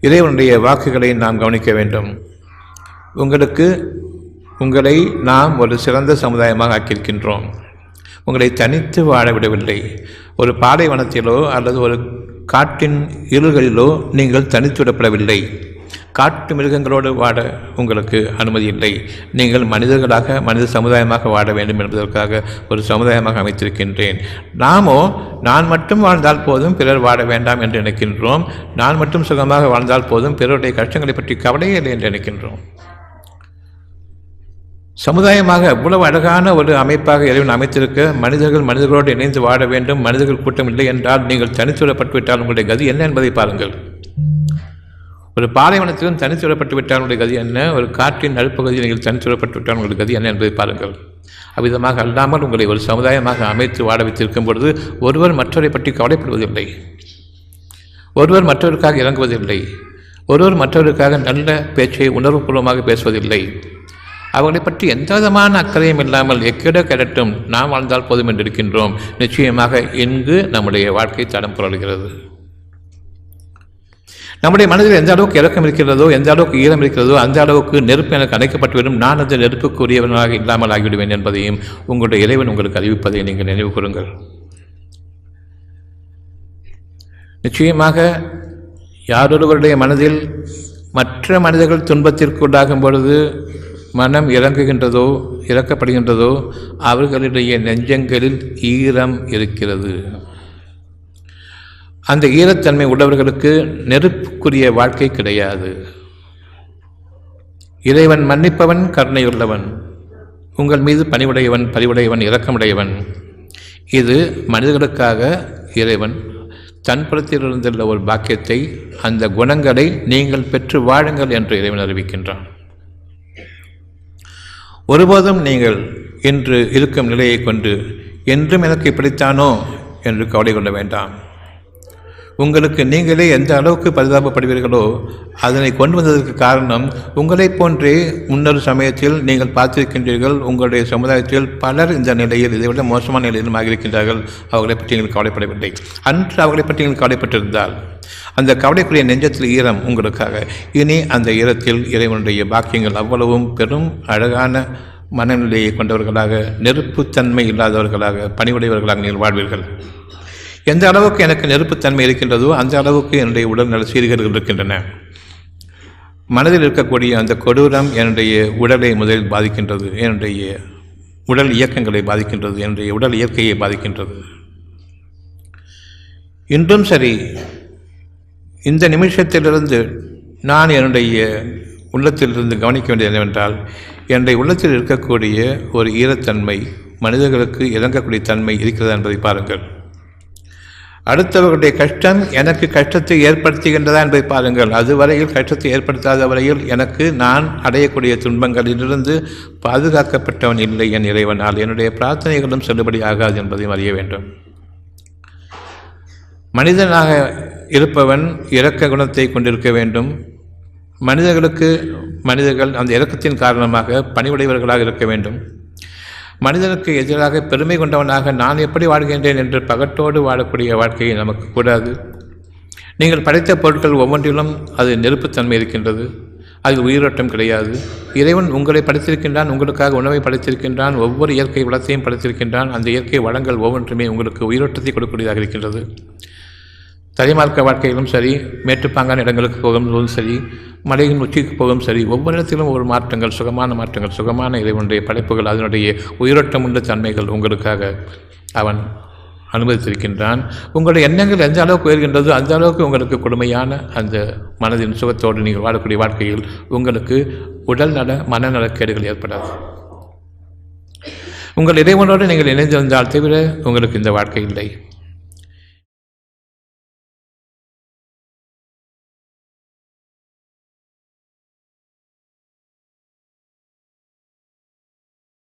இறைவனுடைய வாக்குகளை நாம் கவனிக்க வேண்டும். உங்களுக்கு உங்களை நாம் ஒரு சிறந்த சமுதாயமாக ஆக்கியிருக்கின்றோம். உங்களை தனித்து வாழ விடவில்லை. ஒரு பாலைவனத்திலோ அல்லது ஒரு காட்டின் இருள்களிலோ நீங்கள் தனித்து விடப்படவில்லை. காட்டு மிருகங்களோடு வாட உங்களுக்கு அனுமதி இல்லை. நீங்கள் மனிதர்களாக மனித சமுதாயமாக வாழ வேண்டும் என்பதற்காக ஒரு சமுதாயமாக அமைத்திருக்கின்றேன். நாமோ நான் மட்டும் வாழ்ந்தால் போதும் பிறர் வாழ வேண்டாம் என்று நினைக்கின்றோம். நான் மட்டும் சுகமாக வாழ்ந்தால் போதும் பிறருடைய கஷ்டங்களை பற்றி கவலையே இல்லை என்று நினைக்கின்றோம். சமுதாயமாக இவ்வளவு அழகான ஒரு அமைப்பாக இறைவன் அமைத்திருக்க மனிதர்கள் மனிதர்களோடு இணைந்து வாழ வேண்டும் மனிதர்கள் கூட்டம் இல்லை என்றால் நீங்கள் தனிச்சுடப்பட்டு விட்டால் உங்களுடைய கதி என்ன என்பதை பாருங்கள். ஒரு பாலைவனத்திலும் தனிச்சுடப்பட்டு சுடப்பட்டு உங்களுடைய கதி என்ன? ஒரு காற்றின் நடுப்பகுதியில் நீங்கள் தனிச்சுடப்பட்டு விட்டால் உங்களுடைய கதி என்ன என்பதை பாருங்கள். அவ்விதமாக அல்லாமல் உங்களை ஒரு சமுதாயமாக அமைத்து வாழ வைத்திருக்கும் பொழுது ஒருவர் மற்றவரை பற்றி கவலைப்படுவதில்லை. ஒருவர் மற்றவருக்காக இறங்குவதில்லை. ஒருவர் மற்றவருக்காக நல்ல பேச்சை உணர்வுபூர்வமாக பேசுவதில்லை. அவர்களை பற்றி எந்த விதமான அக்கறையும் இல்லாமல் எக்கிட கிடட்டும் நாம் வாழ்ந்தால் போதும் என்றிருக்கின்றோம் நிச்சயமாக இங்கு நம்முடைய வாழ்க்கை தடம் புரளுகிறது. நம்முடைய மனதில் எந்த அளவுக்கு இறக்கம் இருக்கிறதோ எந்த அளவுக்கு ஈரம் இருக்கிறதோ அந்த அளவுக்கு நெருப்பு எனக்கு அணைக்கப்பட்டுவிடும் நான் அந்த நெருப்புக்குரியவனாக இல்லாமல் ஆகிவிடுவேன் என்பதையும் உங்களுடைய இறைவன் உங்களுக்கு அறிவிப்பதை நீங்கள் நினைவு கூறுங்கள். நிச்சயமாக யாரொருவருடைய மனதில் மற்ற மனிதர்கள் துன்பத்திற்குண்டாகும் பொழுது மனம் இறங்குகின்றதோ இறக்கப்படுகின்றதோ அவர்களுடைய நெஞ்சங்களில் ஈரம் இருக்கிறது. அந்த ஈரத்தன்மை உள்ளவர்களுக்கு நெருப்புக்குரிய வாழ்க்கை கிடையாது. இறைவன் மன்னிப்பவன் கருணையுள்ளவன். உங்கள் மீது பணிவுடையவன் பரிவுடையவன் இரக்கமுடையவன். இது மனிதர்களுக்காக இறைவன் தன்புறத்திலிருந்துள்ள ஒரு பாக்கியத்தை அந்த குணங்களை நீங்கள் பெற்று வாழுங்கள் என்று இறைவன் அறிவிக்கின்றான். ஒருபோதும் நீங்கள் இன்று இருக்கும் நிலையை கொண்டு என்றும் எனக்கு இப்படித்தானோ என்று கவலை கொள்ள வேண்டாம். உங்களுக்கு நீங்களே எந்த அளவுக்கு பரிதாபப்படுவீர்களோ அதனை கொண்டு வந்ததற்கு காரணம் உங்களைப் போன்றே முன்னொரு சமயத்தில் நீங்கள் பார்த்திருக்கின்றீர்கள் உங்களுடைய சமுதாயத்தில் பலர் இந்த நிலையில் இதைவிட மோசமான நிலையிலும் ஆகியிருக்கின்றார்கள். அவர்களை பற்றி நீங்கள் கவலைப்படவில்லை. அன்று அவர்களை பற்றி நீங்கள் கவலைப்பட்டிருந்தால் அந்த கவலைக்குரிய நெஞ்சத்தில் ஈரம் உங்களுக்காக. இனி அந்த ஈரத்தில் இறைவனுடைய பாக்கியங்கள் அவ்வளவும் பெரும் அழகான மனநிலையை கொண்டவர்களாக நெருப்புத்தன்மை இல்லாதவர்களாக பணிவுடையவர்களாக நீங்கள் வாழ்வீர்கள். எந்த அளவுக்கு எனக்கு நெருப்புத்தன்மை இருக்கின்றதோ அந்த அளவுக்கு என்னுடைய உடல்நல சீர்கேடுகள் இருக்கின்றன. மனதில் இருக்கக்கூடிய அந்த கொடூரம் என்னுடைய உடலை முதலில் பாதிக்கின்றது என்னுடைய உடல் இயக்கங்களை பாதிக்கின்றது என்னுடைய உடல் இயற்கையை பாதிக்கின்றது. இன்றும் சரி இந்த நிமிஷத்திலிருந்து நான் என்னுடைய உள்ளத்திலிருந்து கவனிக்க வேண்டியது என்னவென்றால் என்னுடைய உள்ளத்தில் இருக்கக்கூடிய ஒரு ஈரத்தன்மை மனிதர்களுக்கு இறங்கக்கூடிய தன்மை இருக்கிறதா என்பதை பாருங்கள். அடுத்தவர்களுடைய கஷ்டம் எனக்கு கஷ்டத்தை ஏற்படுத்துகின்றதா என்பதை பாருங்கள். அதுவரையில் கஷ்டத்தை ஏற்படுத்தாத வரையில் எனக்கு நான் அடையக்கூடிய துன்பங்களிலிருந்து பாதுகாக்கப்பட்டவன் இல்லை என் இறைவனால். என்னுடைய பிரார்த்தனைகளும் செல்லுபடி ஆகாது என்பதையும் அறிய வேண்டும். மனிதனாக இருப்பவன் இரக்க குணத்தை கொண்டிருக்க வேண்டும். மனிதர்களுக்கு மனிதர்கள் அந்த இரக்கத்தின் காரணமாக பணிவுடையவர்களாக இருக்க வேண்டும். மனிதனுக்கு எதிராக பெருமை கொண்டவனாக நான் எப்படி வாழ்கின்றேன் என்று பகட்டோடு வாழக்கூடிய வாழ்க்கையை நமக்கு கூடாது. நீங்கள் படைத்த பொருட்கள் ஒவ்வொன்றிலும் அது நெருப்புத்தன்மை இருக்கின்றது. அதில் உயிரோட்டம் கிடையாது. இறைவன் உங்களை படைத்திருக்கின்றான் உங்களுக்காக உணவை படைத்திருக்கின்றான் ஒவ்வொரு இயற்கை வளத்தையும் படைத்திருக்கின்றான். அந்த இயற்கை வளங்கள் ஒவ்வொன்றுமே உங்களுக்கு உயிரோட்டத்தை கொடுக்கக்கூடியதாக இருக்கின்றது. தலைமார்க்க வாழ்க்கையிலும் சரி மேட்டுப்பாங்கான இடங்களுக்கு போகும்போதும் சரி மலையின் உச்சிக்கு போகும் சரி ஒவ்வொரு இடத்திலும் ஒரு மாற்றங்கள் சுகமான மாற்றங்கள் சுகமான இறைவனுடைய படைப்புகள் அதனுடைய உயிரோட்டம் உள்ள தன்மைகள் உங்களுக்காக அவன் அனுமதித்திருக்கின்றான். உங்களுடைய எண்ணங்கள் எந்த அளவுக்கு உயர்கின்றதோ அந்த அளவுக்கு உங்களுக்கு கொடுமையான அந்த மனதின் சுகத்தோடு நீங்கள் வாழக்கூடிய வாழ்க்கையில் உங்களுக்கு உடல் நல மனநலக்கேடுகள் ஏற்படாது. உங்கள் இறைவனோடு நீங்கள் இணைந்திருந்தால் தவிர உங்களுக்கு இந்த வாழ்க்கை இல்லை.